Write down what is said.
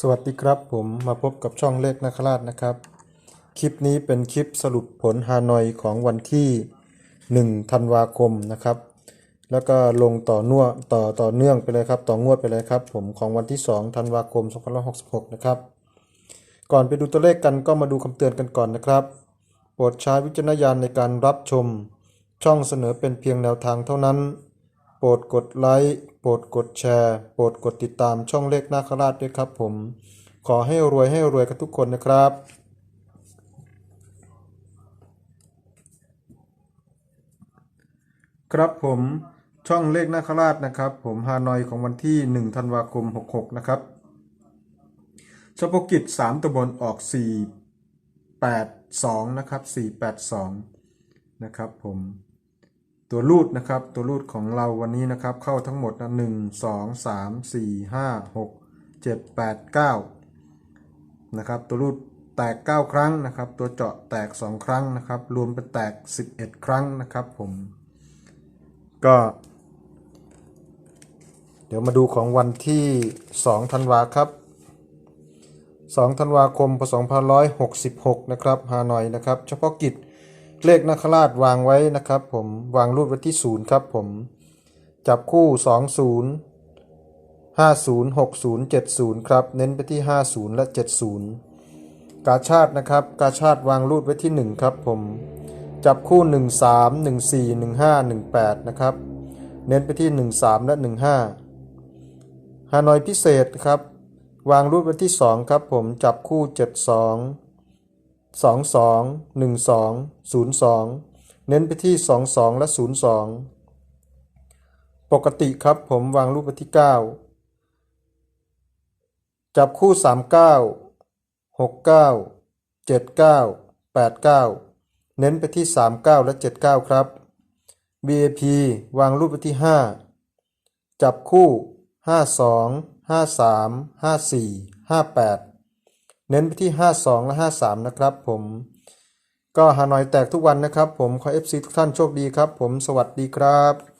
สวัสดีครับผมมาพบกับช่องเลขนาคราชนะครับ คลิปนี้เป็นคลิปสรุปผลฮานอยของวันที่ 1 ธันวาคมนะครับ แล้วก็ลงต่อน่วต่อต่อเนื่องไปเลยครับ ต่องวดไปเลยครับผมของวันที่ 2 ธันวาคม 2566 นะครับ ก่อนไปดูตัวเลขกันก็มาดูคำเตือนกันก่อนนะครับ โปรดใช้วิจารณญาณในการรับชม ช่องเสนอเป็นเพียงแนวทางเท่านั้น ปรดกดไลค์โปรดกดแชร์โปรดกดติดตามช่องเลขนาคราชด้วยครับผม ขอให้รวยให้รวยกันทุกคนนะครับครับผมช่องเลขนาคราชนะครับ ผมฮานอยของวันที่ 1 ธันวาคม 66 นะครับเฉพาะกิจ 3ตัวบนออก 482 นะครับ 482 นะครับผม ตัวรูดนะครับ ตัวรูดของเราวันนี้นะครับ เข้าทั้งหมดนะหนึ่งสองสามสี่ห้าหกเจ็ดแปดเก้านะครับ ตัวรูดแตก 9 ครั้งนะครับ ตัวเจาะแตก 2 ครั้งนะครับ รวมเป็นแตก 11 ครั้งนะครับผม ก็ เดี๋ยวมาดูของวันที่2ธันวาครับ2ธันวาคมพศ2566 นะครับฮานอยนะครับ เฉพาะกิจ เลขนาคราชวางไว้นะครับ ผมวางรูปไว้ที่ศูนย์ครับผมจับคู่ 20 50 60 70 ครับ เน้นไปที่ 50 และ 70 กาชาตินะครับ กาชาติวางรูปไว้ที่ 1 ครับผม จับคู่ 13 14 15 18 นะครับ เน้นไปที่ 13 และ 15 ฮานอยพิเศษครับ วางรูปไว้ที่ 2 ครับผม จับคู่ 72 221202 เน้นไปที่ 22 และ 02 ปกติครับผมวางรูปที่ 9 จับคู่ 39 69 79 89 เน้นไปที่ 39 และ 79 ครับ BAP วางรูปที่ 5 จับคู่ 52 53 54 58 เน้นไปที่ 52 และ 53 นะครับผมก็ฮานอยแตกทุกวันนะครับผมขอ FC ทุกท่านโชคดีครับผมสวัสดีครับ